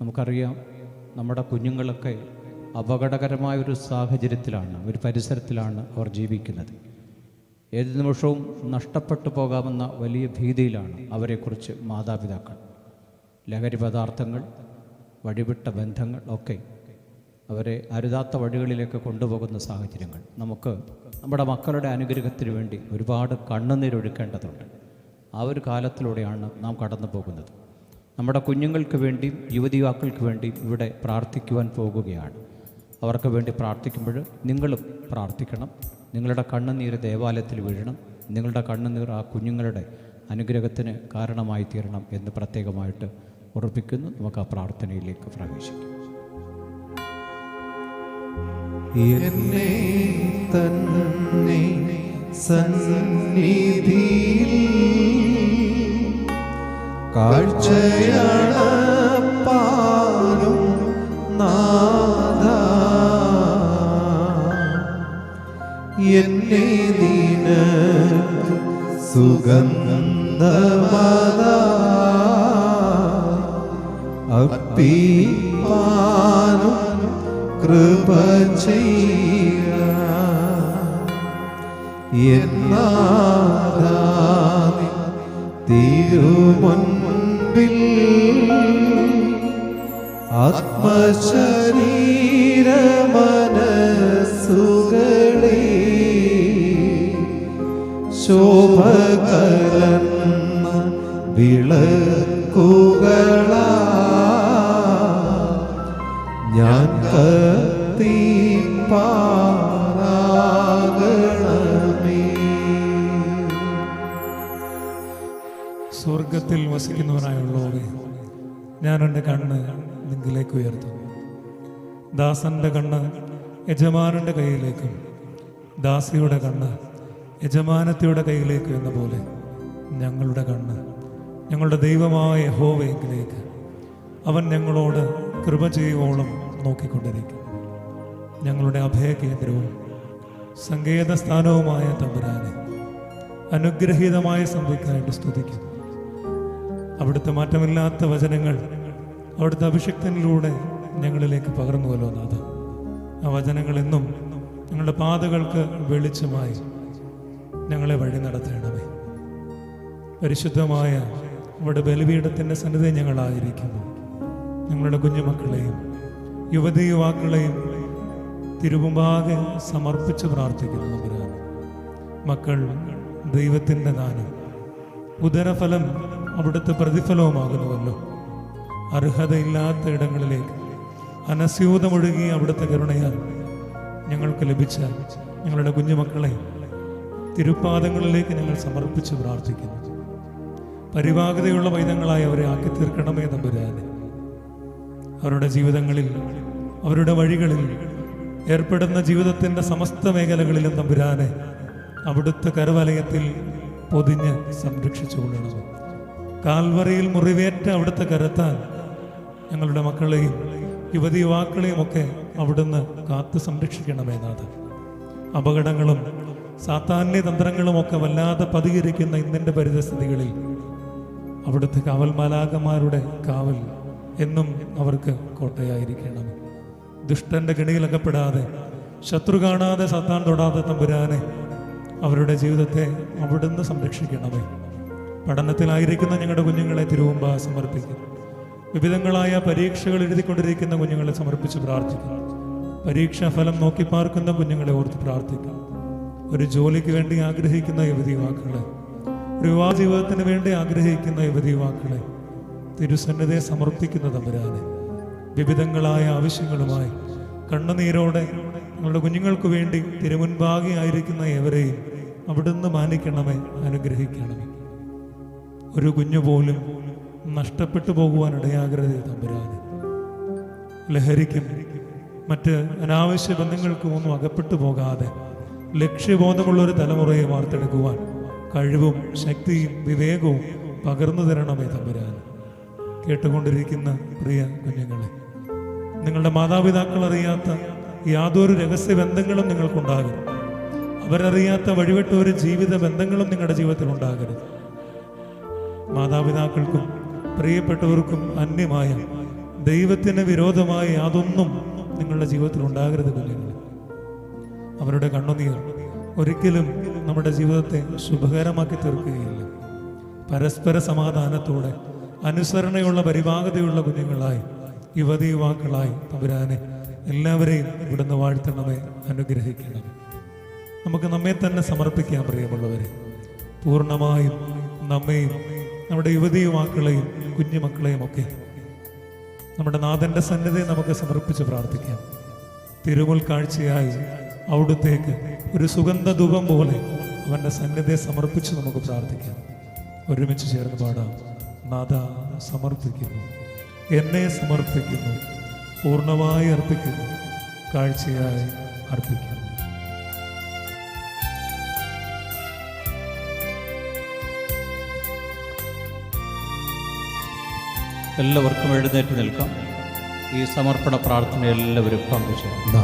നമുക്കറിയാം നമ്മുടെ കുഞ്ഞുങ്ങളൊക്കെ അപകടകരമായ ഒരു സാഹചര്യത്തിലാണ് ഒരു പരിസരത്തിലാണ് അവർ ജീവിക്കുന്നത്. ഏത് നിമിഷവും നഷ്ടപ്പെട്ടു പോകാമെന്ന വലിയ ഭീതിയിലാണ് അവരെക്കുറിച്ച് മാതാപിതാക്കൾ. ലഹരി പദാർത്ഥങ്ങൾ വഴിവിട്ട ബന്ധങ്ങൾ ഒക്കെ അവരെ അരുതാത്ത വഴികളിലേക്ക് കൊണ്ടുപോകുന്ന സാഹചര്യങ്ങൾ. നമുക്ക് നമ്മുടെ മക്കളുടെ അനുഗ്രഹത്തിന് വേണ്ടി ഒരുപാട് കണ്ണുനീരൊഴുക്കേണ്ടതുണ്ട്. ആ ഒരു കാലത്തിലൂടെയാണ് നാം കടന്നു പോകുന്നത് നമ്മുടെ കുഞ്ഞുങ്ങൾക്ക് വേണ്ടിയും യുവതി യുവാക്കൾക്ക് വേണ്ടിയും ഇവിടെ പ്രാർത്ഥിക്കുവാൻ പോകുകയാണ്. അവർക്ക് വേണ്ടി പ്രാർത്ഥിക്കുമ്പോൾ നിങ്ങളും പ്രാർത്ഥിക്കണം. നിങ്ങളുടെ കണ്ണുനീര് ദേവാലയത്തിൽ വീഴണം. നിങ്ങളുടെ കണ്ണുനീർ ആ കുഞ്ഞുങ്ങളുടെ അനുഗ്രഹത്തിന് കാരണമായി തീരണം എന്ന് പ്രത്യേകമായിട്ട് ഉറപ്പിക്കുന്നു. നമുക്ക് ആ പ്രാർത്ഥനയിലേക്ക് പ്രവേശിക്കാം. എന്നെ തന്നെ സന്നിധിയിൽ കാഴ്ചയാണ് പാലും നാദ എന്നെ നിനക്ക് സുഗന്ധമത അപ്പിപ്പാനും കൃപ ചെയ്യ. എന്നാദാതി തിരുമുൻപിൽ ആത്മശരീര ശോഭ സ്വർഗത്തിൽ വസിക്കുന്നവനായുള്ളവേ ഞാൻ എന്റെ കണ്ണ് നിങ്കിലേക്ക് ഉയർത്തുന്നു ദാസന്റെ കണ്ണ് യജമാനന്റെ കയ്യിലേക്കും ദാസിയുടെ കണ്ണ് യജമാനത്തിയുടെ കയ്യിലേക്കും എന്ന പോലെ ഞങ്ങളുടെ കണ്ണ് ഞങ്ങളുടെ ദൈവമായ യഹോവയെങ്കിലേക്ക് അവൻ ഞങ്ങളോട് കൃപ ചെയ്യുവോളം നോക്കിക്കൊണ്ടിരിക്കും. ഞങ്ങളുടെ അഭയകേന്ദ്രവും സങ്കേത സ്ഥാനവുമായ തമ്പുരാനെ അനുഗ്രഹീതമായി സന്ധിക്കായിട്ട് സ്തുതിക്കും അവിടുത്തെ മാറ്റമില്ലാത്ത വചനങ്ങൾ അവിടുത്തെ അഭിഷക്തനിലൂടെ ഞങ്ങളിലേക്ക് പകർന്നുവല്ലോ നാഥ. ആ വചനങ്ങൾ എന്നും ഞങ്ങളുടെ പാതകൾക്ക് വെളിച്ചമായി ഞങ്ങളെ വഴി നടത്തണമേ. പരിശുദ്ധമായ അവിടെ ബലിപീഠത്തിന്റെ സന്നിധി ഞങ്ങളായിരിക്കുന്നു. ഞങ്ങളുടെ കുഞ്ഞുമക്കളെയും യുവതി യുവാക്കളെയും തിരുമുമ്പാകെ സമർപ്പിച്ച് പ്രാർത്ഥിക്കുന്നു നമ്പുരാൻ മക്കൾ ദൈവത്തിന്റെ ദാനം ഉദരഫലം അവിടുത്തെ പ്രതിഫലവുമാകുന്നുവല്ലോ. അർഹതയില്ലാത്ത ഇടങ്ങളിലേക്ക് അനസ്യൂതമൊഴുകി അവിടുത്തെ കരുണയാൽ ഞങ്ങൾക്ക് ലഭിച്ച ഞങ്ങളുടെ കുഞ്ഞുമക്കളെ തിരുപ്പാദങ്ങളിലേക്ക് ഞങ്ങൾ സമർപ്പിച്ച് പ്രാർത്ഥിക്കുന്നു. പരിവാഹതയുള്ള വൈദങ്ങളായി അവരെ ആക്കി തീർക്കണമേ തമ്പുരാനെ. അവരുടെ ജീവിതങ്ങളിൽ അവരുടെ വഴികളിൽ ഏർപ്പെടുന്ന ജീവിതത്തിന്റെ സമസ്ത മേഖലകളിലും തമ്പുരാനെ അവിടുത്തെ കരവലയത്തിൽ പൊതിഞ്ഞ് സംരക്ഷിച്ചു കൊള്ളണം കാൽവറയിൽ മുറിവേറ്റ അവിടുത്തെ കരത്താൽ ഞങ്ങളുടെ മക്കളെയും യുവതി യുവാക്കളെയും ഒക്കെ അവിടുന്ന് കാത്തു സംരക്ഷിക്കണമേ നാഥ. അപകടങ്ങളും സാത്താന്യ തന്ത്രങ്ങളും ഒക്കെ വല്ലാതെ പതിയിരിക്കുന്ന ഇന്നിന്റെ പരിതസ്ഥിതികളിൽ അവിടുത്തെ കാവൽ മാലാകന്മാരുടെ കാവൽ എന്നും അവർക്ക് കോട്ടയായിരിക്കണം. ദുഷ്ടന്റെ കെണിയിലകപ്പെടാതെ ശത്രു കാണാതെ സത്താൻ തൊടാതെ തമ്പുരാനെ അവരുടെ ജീവിതത്തെ അവിടുന്ന് സംരക്ഷിക്കണമേ. പഠനത്തിലായിരിക്കുന്ന ഞങ്ങളുടെ കുഞ്ഞുങ്ങളെ തിരുവുമ്പ സമർപ്പിക്കുന്നു വിവിധങ്ങളായ പരീക്ഷകൾ എഴുതിക്കൊണ്ടിരിക്കുന്ന കുഞ്ഞുങ്ങളെ സമർപ്പിച്ച് പ്രാർത്ഥിക്കുന്നു പരീക്ഷാ ഫലം നോക്കി പാർക്കുന്ന കുഞ്ഞുങ്ങളെ ഓർത്ത് പ്രാർത്ഥിക്കുന്നു ഒരു ജോലിക്ക് വേണ്ടി ആഗ്രഹിക്കുന്ന യുവതി യുവാക്കളെ ഒരു വിവാഹ ജീവിതത്തിന് വേണ്ടി ആഗ്രഹിക്കുന്ന യുവതി യുവാക്കളെ തിരുസന്നിധയെ സമർപ്പിക്കുന്ന തമ്പുരാനെ വിവിധങ്ങളായ ആവശ്യങ്ങളുമായി കണ്ണുനീരോടെ ഞങ്ങളുടെ കുഞ്ഞുങ്ങൾക്ക് വേണ്ടി തിരുമുൻപാകെ ആയിരിക്കുന്ന എവരെയും അവിടുന്ന് മാനിക്കണമേ അനുഗ്രഹിക്കണമേ. ഒരു കുഞ്ഞു പോലും നഷ്ടപ്പെട്ടു പോകുവാൻ ഇടയാകരുത് തമ്പുരാന്. ലഹരിക്കും മറ്റ് അനാവശ്യ ബന്ധങ്ങൾക്കും ഒന്നും അകപ്പെട്ടു പോകാതെ ലക്ഷ്യബോധമുള്ള ഒരു തലമുറയെ വാർത്തെടുക്കുവാൻ കഴിവും ശക്തിയും വിവേകവും പകർന്നു തരണമേ തമ്പുരാൻ. കേട്ടുകൊണ്ടിരിക്കുന്ന പ്രിയ കുഞ്ഞുങ്ങളെ നിങ്ങളുടെ മാതാപിതാക്കൾ അറിയാത്ത യാതൊരു രഹസ്യ ബന്ധങ്ങളും നിങ്ങൾക്കുണ്ടാകരുത്. അവരറിയാത്ത വഴിവിട്ട ഒരു ജീവിത ബന്ധങ്ങളും നിങ്ങളുടെ ജീവിതത്തിൽ ഉണ്ടാകരുത് മാതാപിതാക്കൾക്കും പ്രിയപ്പെട്ടവർക്കും അന്യമായ ദൈവത്തിന് വിരോധമായി യാതൊന്നും നിങ്ങളുടെ ജീവിതത്തിൽ ഉണ്ടാകരുത് കുഞ്ഞുങ്ങൾ അവരുടെ കണ്ണുനീർ ഒരിക്കലും നമ്മുടെ ജീവിതത്തെ ശുഭകരമാക്കി തീർക്കുകയില്ല. പരസ്പര സമാധാനത്തോടെ അനുസരണയുള്ള പരിഭാഗതയുള്ള കുഞ്ഞുങ്ങളായി യുവതി യുവാക്കളായി തമ്പുരാനെ എല്ലാവരെയും ഇവിടുന്ന് വാഴ്ത്തണമേ അനുഗ്രഹിക്കണം. നമുക്ക് നമ്മെ തന്നെ സമർപ്പിക്കാൻ പ്രിയമുള്ളവരെ. പൂർണമായും നമ്മെയും നമ്മുടെ യുവതി യുവാക്കളെയും കുഞ്ഞുമക്കളെയും ഒക്കെ നമ്മുടെ നാഥന്റെ സന്നിധി നമുക്ക് സമർപ്പിച്ച് പ്രാർത്ഥിക്കാം. തിരുമുൽ കാഴ്ചയായി അവിടുത്തേക്ക് ഒരു സുഗന്ധ ധൂപം പോലെ അവന്റെ സന്നിധിയെ സമർപ്പിച്ച് നമുക്ക് പ്രാർത്ഥിക്കാം. ഒരുമിച്ച് ചേർന്ന് പാടാം. നാഥ സമർപ്പിക്കുന്നു. എന്നെ സമർപ്പിക്കുന്നു. പൂർണമായി അർപ്പിക്കുന്നു. കാഴ്ചയായി അർപ്പിക്കുന്നു. എല്ലാവർക്കും എഴുന്നേറ്റ് നിൽക്കാം. ഈ സമർപ്പണ പ്രാർത്ഥന എല്ലാവരും പങ്കുചേർന്നു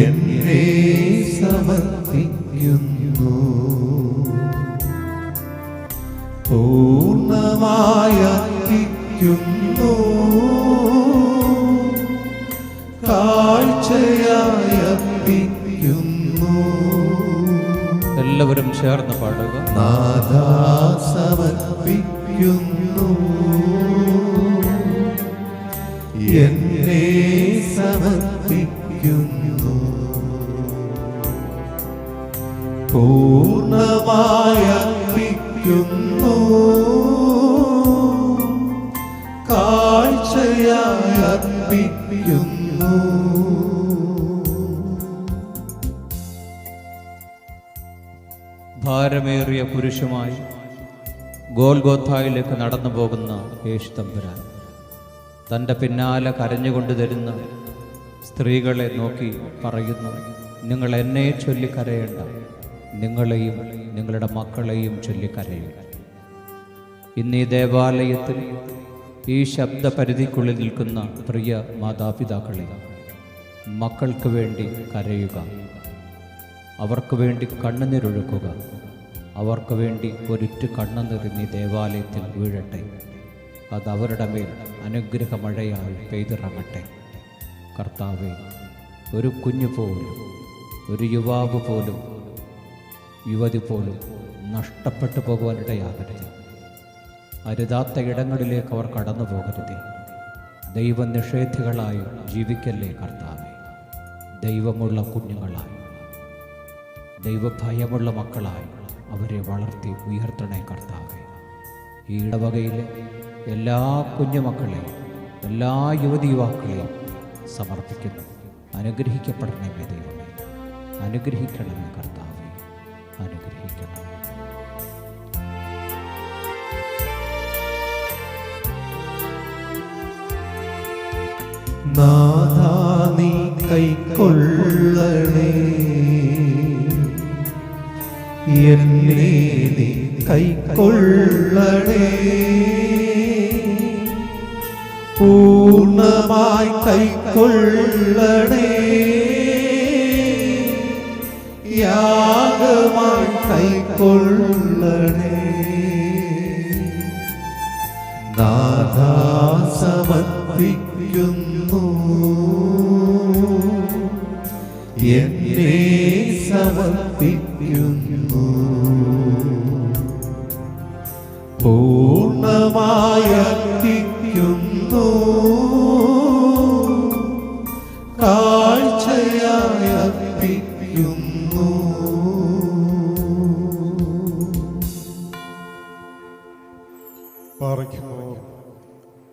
എന്നെ സമർപ്പിക്കുന്നു. പൂർണമായ ചേർന്ന് പാടുക സമർപ്പിക്കുന്നു എന്നെ സമർപ്പിക്കുന്നു. പൂർണമായ കാഴ്ചയായി അർപ്പിക്കുന്നു. ഭാരമേറിയ പുരുഷമായി ഗോൽഗോത്തായിലേക്ക് നടന്നു പോകുന്ന യേശു തമ്പുരാൻ തന്റെ പിന്നാലെ കരഞ്ഞുകൊണ്ട് തരുന്ന സ്ത്രീകളെ നോക്കി പറയുന്നു നിങ്ങൾ എന്നെ ചൊല്ലി കരയേണ്ട നിങ്ങളെയും നിങ്ങളുടെ മക്കളെയും ചൊല്ലി കരയുക ഇന്ന് ഈ ദേവാലയത്തിൽ ഈ ശബ്ദ പരിധിക്കുള്ളിൽ നിൽക്കുന്ന പ്രിയ മാതാപിതാക്കളെ മക്കൾക്ക് വേണ്ടി കരയുക അവർക്ക് വേണ്ടി കണ്ണുനീരൊഴുക്കുക അവർക്ക് വേണ്ടി ഒരുറ്റു കണ്ണു നീ ദേവാലയത്തിൽ വീഴട്ടെ. അത് അവരുടെ മേൽ അനുഗ്രഹമഴയായി പെയ്തിറങ്ങട്ടെ. കർത്താവെ ഒരു കുഞ്ഞു പോലും ഒരു യുവാവ് പോലും യുവതി പോലും നഷ്ടപ്പെട്ടു പോകുവാനിടയാകരുത്. അരുതാത്ത ഇടങ്ങളിലേക്ക് അവർ കടന്നു പോകരുത്. ദൈവനിഷേധികളായി ജീവിക്കല്ലേ കർത്താവെ. ദൈവമുള്ള കുഞ്ഞുങ്ങളായി ദൈവഭയമുള്ള മക്കളായി അവരെ വളർത്തി ഉയർത്തണേ കർത്താവെ. ഈ ഇടവകയിലെ എല്ലാ കുഞ്ഞുമക്കളെയും എല്ലാ യുവതി യുവാക്കളെയും സമർപ്പിക്കുന്നു. അനുഗ്രഹിക്കപ്പെടണമേ ദൈവമേ. അനുഗ്രഹിക്കണമേ കർത്താവെ. അനുഗ്രഹിക്കണമേ. നാഥാ നീ കൈക്കൊള്ളണേ. എന്നെ നീ കൈക്കൊള്ളണേ. പൂർണമായി കൈക്കൊള്ളണേ. യാഗമായി കൈക്കൊള്ളണേ. നാഥാ സമർപ്പിക്കുന്നു സമർപ്പിക്കുന്നു. പൂർണമായി അർപ്പിക്കുന്നു കാഴ്ചയായി അർപ്പിക്കുന്നു പാറയ്ക്കുമോ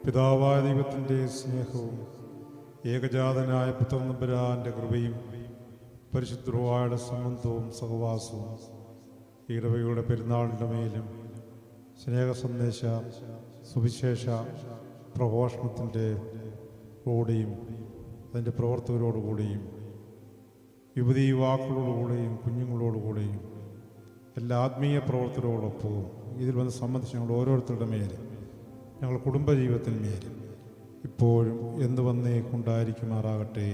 പിതാവായ ദൈവത്തിന്റെ സ്നേഹവും ഏകജാതനായ പുത്രനമ്പരാന്റെ കൃപയും പരിശുദ്ധവായുടെ സംബന്ധവും സഹവാസവും ഈടവയുടെ പെരുന്നാളിന്റെ മേലും സ്നേഹ സന്ദേശ സുവിശേഷ പ്രഘോഷണത്തിന്റെ കൂടെയും അതിന്റെ പ്രവർത്തകരോടുകൂടിയും യുവതി യുവാക്കളോടുകൂടെയും കുഞ്ഞുങ്ങളോടുകൂടെയും എല്ലാ ആത്മീയ പ്രവർത്തകരോടൊപ്പവും ഇതിൽ വന്ന് സംബന്ധിച്ച് ഞങ്ങൾ ഓരോരുത്തരുടെ മേൽ ഞങ്ങൾ കുടുംബജീവിതത്തിന് മേൽ ഇപ്പോഴും എന്ത് വന്നേക്കുണ്ടായിരിക്കുമാറാകട്ടെ.